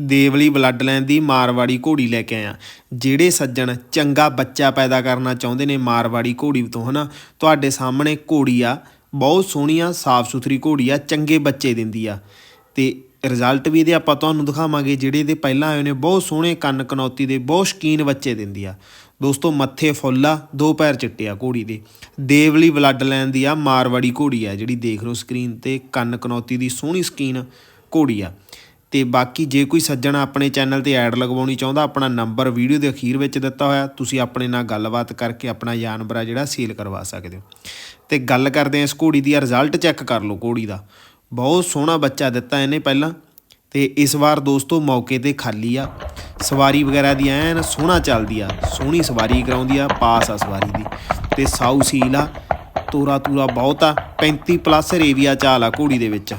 ਦੇਵਲੀ blood line ਦੀ ਮਾਰਵਾੜੀ ਘੋੜੀ ਲੈ ਕੇ ਆਇਆ। ਜਿਹੜੇ ਸੱਜਣ ਚੰਗਾ ਬੱਚਾ ਪੈਦਾ ਕਰਨਾ ਚਾਹੁੰਦੇ ਨੇ ਮਾਰਵਾੜੀ ਘੋੜੀ ਤੋਂ, ਹਨਾ? ਤੁਹਾਡੇ ਸਾਹਮਣੇ ਘੋੜੀ ਆ, ਬਹੁਤ ਸੋਹਣੀ ਆ ਸਾਫ਼ ਸੁਥਰੀ ਘੋੜੀ ਆ, ਚੰਗੇ ਬੱਚੇ ਦਿੰਦੀ ਆ। ਤੇ ਰਿਜ਼ਲਟ ਵੀ ਇਹਦੇ ਆਪਾਂ ਤੁਹਾਨੂੰ ਦਿਖਾਵਾਂਗੇ, ਜਿਹੜੇ ਇਹਦੇ ਪਹਿਲਾਂ ਆਏ ਨੇ, ਬਹੁਤ ਸੋਹਣੇ, ਕੰਨ ਕਨੌਤੀ ਦੇ, ਬਹੁਤ ਸ਼ਕੀਨ ਬੱਚੇ ਦਿੰਦੀ ਆ। ਦੋਸਤੋ, ਮੱਥੇ ਫੁੱਲ ਆ, ਦੋ ਪੈਰ ਚਿੱਟੇ ਆ ਘੋੜੀ ਦੇ। ਦੇਵਲੀ ਬਲੱਡ ਲਾਈਨ ਦੀ ਆ ਮਾਰਵਾੜੀ ਘੋੜੀ ਆ, ਜਿਹੜੀ ਦੇਖ ਰਹੇ ਹੋ ਸਕਰੀਨ ਤੇ ਕੰਨ ਕਨੌਤੀ ਦੀ ਸੋਹਣੀ ਸਕੀਨ ਘੋੜੀ ਆ। ਤੇ ਬਾਕੀ ਜੇ ਕੋਈ ਸੱਜਣ ਆਪਣੇ ਚੈਨਲ ਤੇ ਐਡ ਲਗਵਾਉਣੀ ਚਾਹੁੰਦਾ, ਆਪਣਾ ਨੰਬਰ ਵੀਡੀਓ ਦੇ ਅਖੀਰ ਵਿੱਚ ਦਿੱਤਾ ਹੋਇਆ, ਤੁਸੀਂ ਆਪਣੇ ਨਾਲ ਗੱਲਬਾਤ ਕਰਕੇ ਆਪਣਾ ਜਾਨਵਰ ਆ ਜਿਹੜਾ ਸੇਲ ਕਰਵਾ ਸਕਦੇ ਹੋ। ਤੇ ਗੱਲ ਕਰਦੇ ਆ ਇਸ ਘੋੜੀ ਦੀ, ਰਿਜ਼ਲਟ ਚੈੱਕ ਕਰ ਲਓ ਘੋੜੀ ਦਾ। ਬਹੁਤ ਸੋਹਣਾ ਬੱਚਾ ਦਿੱਤਾ ਇਹਨੇ ਪਹਿਲਾਂ। ਤੇ ਇਸ ਵਾਰ ਦੋਸਤੋ ਮੌਕੇ ਤੇ ਖਾਲੀ ਆ। ਸਵਾਰੀ ਵਗੈਰਾ ਦੀ ਐਨ ਸੋਹਣਾ ਚੱਲਦੀ ਆ, ਸੋਹਣੀ ਸਵਾਰੀ ਕਰਾਉਂਦੀ ਆ, ਪਾਸ ਆ ਸਵਾਰੀ ਦੀ। ਤੇ ਸਾਊ ਸੀਲ ਆ, ਤੋਰਾ ਤੂਰਾ ਬਹੁਤ ਆ 35 ਪਲੱਸ ਰੇਵੀਆ ਚਾਲ ਆ ਘੋੜੀ ਦੇ ਵਿੱਚ।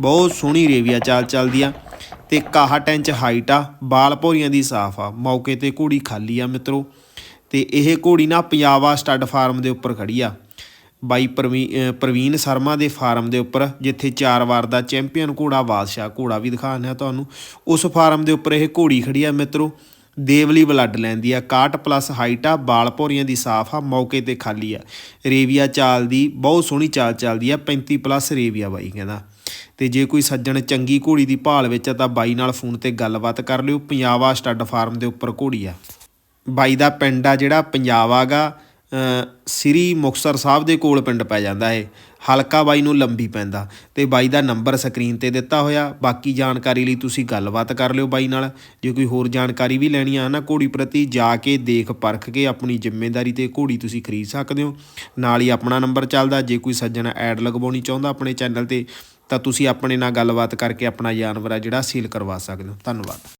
ਬਹੁਤ ਸੋਹਣੀ ਰੇਵੀਆ ਚਾਲ ਚੱਲਦੀ ਆ। ਤੇ 61 ਇੰਚ ਹਾਈਟ ਆ, ਬਾਲ ਭੋਰੀਆਂ ਦੀ ਸਾਫ਼ ਆ। ਮੌਕੇ ਤੇ ਘੋੜੀ ਖਾਲੀ ਆ ਮਿੱਤਰੋ। ਤੇ ਇਹ ਘੋੜੀ ਨਾ ਪੰਜਾਬਾ ਸਟੱਡ ਫਾਰਮ ਦੇ ਉੱਪਰ ਖੜੀ ਆ। ਬਾਈ ਪ੍ਰਵੀ- ਪ੍ਰਵੀਨ ਸ਼ਰਮਾ ਦੇ ਫਾਰਮ ਦੇ ਉੱਪਰ, ਜਿੱਥੇ ਚਾਰ ਵਾਰ ਦਾ ਚੈਂਪੀਅਨ ਘੋੜਾ ਬਾਦਸ਼ਾਹ ਘੋੜਾ ਵੀ ਦਿਖਾਉਂਦੇ ਆ ਤੁਹਾਨੂੰ। ਉਸ ਫਾਰਮ ਦੇ ਉੱਪਰ ਇਹ ਘੋੜੀ ਖੜੀ ਆ ਮਿੱਤਰੋ। ਦੇਵਲੀ ਬਲੱਡ ਲੈਂਦੀ ਆ। 61 ਪਲੱਸ ਹਾਈਟ ਆ, ਬਾਲ ਭੋਰੀਆਂ ਦੀ ਸਾਫ਼ ਆ, ਮੌਕੇ ਤੇ ਖਾਲੀ ਆ। ਰੇਵੀਆ ਚਾਲ ਦੀ, ਬਹੁਤ ਸੋਹਣੀ ਚਾਲ ਚੱਲਦੀ ਆ 35 ਪਲੱਸ ਰੇਵੀਆ ਬਾਈ ਕਹਿੰਦਾ। ਤੇ ਜੇ ਕੋਈ ਸੱਜਣ ਚੰਗੀ ਘੋੜੀ ਦੀ ਭਾਲ ਵਿੱਚ ਆ ਤਾਂ ਬਾਈ ਨਾਲ ਫੋਨ ਤੇ ਗੱਲਬਾਤ ਕਰ ਲਿਓ। ਪੰਜਾਬਾ ਸਟੱਡ ਫਾਰਮ ਦੇ ਉੱਪਰ ਘੋੜੀ ਆ। ਬਾਈ ਦਾ ਪਿੰਡ ਆ ਜਿਹੜਾ ਪੰਜਾਬ ਆਗਾ। ਸ੍ਰੀ ਮੁਕਤਸਰ ਸਾਹਿਬ ਦੇ ਕੋਲ ਪਿੰਡ ਪੈ ਜਾਂਦਾ ਏ ਹਲਕਾ ਬਾਈ ਨੂੰ ਲੰਬੀ ਪੈਂਦਾ। ਤੇ ਬਾਈ ਦਾ ਨੰਬਰ ਸਕਰੀਨ ਤੇ ਦਿੱਤਾ ਹੋਇਆ। ਬਾਕੀ ਜਾਣਕਾਰੀ ਲਈ ਤੁਸੀਂ ਗੱਲਬਾਤ ਕਰ ਲਿਓ ਬਾਈ ਨਾਲ। ਜੇ ਕੋਈ ਹੋਰ ਜਾਣਕਾਰੀ ਵੀ ਲੈਣੀ ਆ ਨਾ ਘੋੜੀ ਪ੍ਰਤੀ, ਜਾ ਕੇ ਦੇਖ ਪਰਖ ਕੇ ਆਪਣੀ ਜ਼ਿੰਮੇਵਾਰੀ ਤੇ ਘੋੜੀ ਤੁਸੀਂ ਖਰੀਦ ਸਕਦੇ ਹੋ। ਨਾਲ ਹੀ ਆਪਣਾ ਨੰਬਰ ਚੱਲਦਾ। ਜੇ ਕੋਈ ਸੱਜਣ ਐਡ ਲਗਵਾਉਣੀ ਚਾਹੁੰਦਾ ਆਪਣੇ ਚੈਨਲ ਤੇ ਤਾਂ ਤੁਸੀਂ ਆਪਣੇ ਨਾਲ ਗੱਲਬਾਤ ਕਰਕੇ ਆਪਣਾ ਜਾਨਵਰ ਆ ਜਿਹੜਾ ਸੀਲ ਕਰਵਾ ਸਕਦੇ ਹੋ। ਧੰਨਵਾਦ।